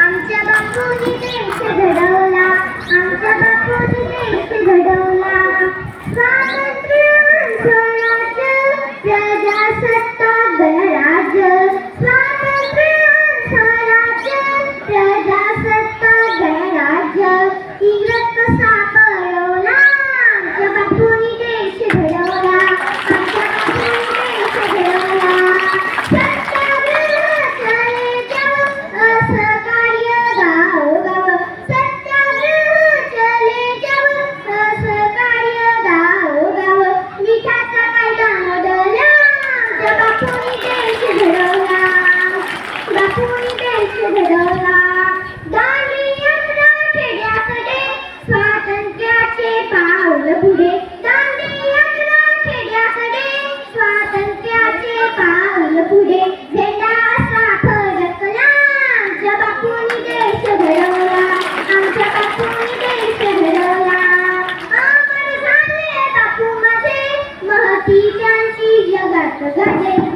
आमच्या बापूनी देश घडवला Filha da Casa